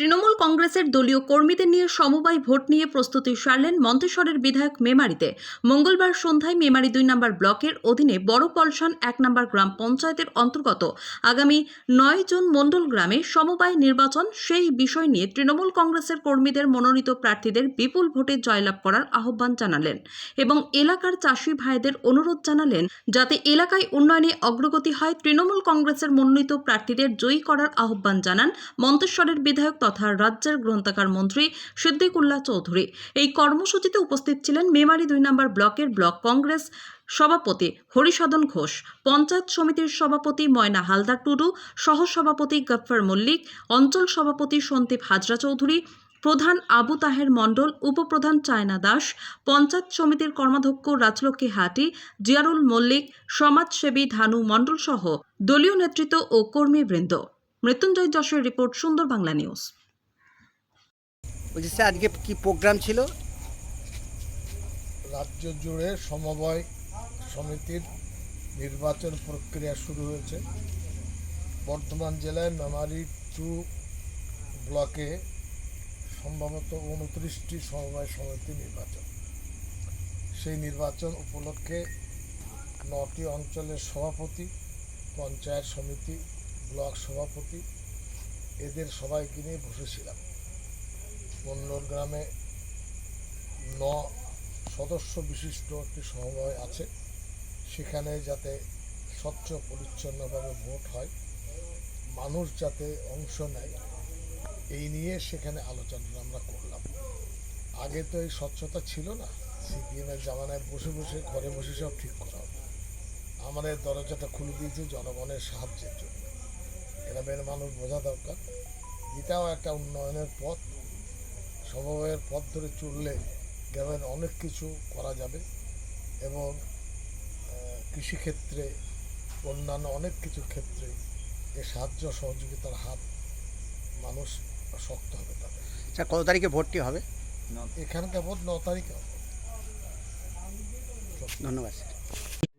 তৃণমূল কংগ্রেসের দলীয় কর্মীদের নিয়ে সমবায় ভোট নিয়ে প্রস্তুতি সারলেন মন্তেশ্বরের বিধায়ক মেমারিতে। মঙ্গলবার সন্ধ্যায় মেমারি দুই নম্বর ব্লকের অধীনে বড় পলসান এক নম্বর গ্রাম পঞ্চায়েতের অন্তর্গত আগামী নয় জুন মণ্ডল গ্রামে সমবায় নির্বাচন, সেই বিষয় নিয়ে তৃণমূল কংগ্রেসের কর্মীদের মনোনীত প্রার্থীদের বিপুল ভোটে জয়লাভ করার আহ্বান জানালেন এবং এলাকার চাষি ভাইদের অনুরোধ জানালেন যাতে এলাকায় উন্নয়নে অগ্রগতি হয়। তৃণমূল কংগ্রেসের মনোনীত প্রার্থীদের জয়ী করার আহ্বান জানান মন্তেশ্বরের বিধায়ক তথা রাজ্যের গ্রন্থাগার মন্ত্রী সিদ্দিকুল্লাহ চৌধুরী। এই কর্মসূচিতে উপস্থিত ছিলেন মেমারি দুই নম্বর ব্লকের ব্লক কংগ্রেস সভাপতি হরিসদন ঘোষ, পঞ্চায়েত সমিতির সভাপতি ময়না হালদার টুডু, সহসভাপতি গফফর মল্লিক, অঞ্চল সভাপতি সন্দীপ হাজরা চৌধুরী, প্রধান আবু তাহের মণ্ডল, উপপ্রধান চায়না দাস, পঞ্চায়েত সমিতির কর্মাধ্যক্ষ রাজলক্ষ্মী হাটি, জিয়ারুল মল্লিক, সমাজসেবী ধানু মণ্ডল সহ দলীয় নেতৃত্ব ও কর্মীবৃন্দ। মৃত্যুঞ্জয় যশের রিপোর্ট, সুন্দর বাংলা নিউজ। বলছি, স্যার, আজকে কি প্রোগ্রাম ছিল? রাজ্য জুড়ে সমবায় সমিতির নির্বাচন প্রক্রিয়া শুরু হয়েছে। বর্ধমান জেলায় মেমারি টু ব্লকে সম্ভবত উনত্রিশটি সমবায় সমিতি নির্বাচন। সেই নির্বাচন উপলক্ষে নটি অঞ্চলের সভাপতি, পঞ্চায়েত সমিতি, ব্লক সভাপতি, এদের সবাইকে নিয়ে বসেছিলাম। মন্ডল গ্রামে ন সদস্য বিশিষ্ট একটি সমবায় আছে। সেখানে যাতে স্বচ্ছ, পরিচ্ছন্নভাবে ভোট হয়, মানুষ যাতে অংশ নেয়, এই নিয়ে সেখানে আলোচনা আমরা করলাম। আগে তো এই স্বচ্ছতা ছিল না। সিপিএমের জামানায় বসে বসে, ঘরে বসে সব ঠিক করা হতো আমাদের দরজাটা খুলে দিয়েছে জনগণের সাহায্যের জন্য। গ্রামের মানুষ বোঝা দরকার। এটাও একটা উন্নয়নের পথ। সমবায়ের পথ ধরে চললে গ্রামের অনেক কিছু করা যাবে এবং কৃষিক্ষেত্রে অন্যান্য অনেক কিছু ক্ষেত্রে এ সাহায্য সহযোগিতার হাত মানুষ শক্ত হবে তাদের। স্যার কত তারিখে ভর্তি হবে? এখানকার ভোট ন তারিখে হবে। ধন্যবাদ।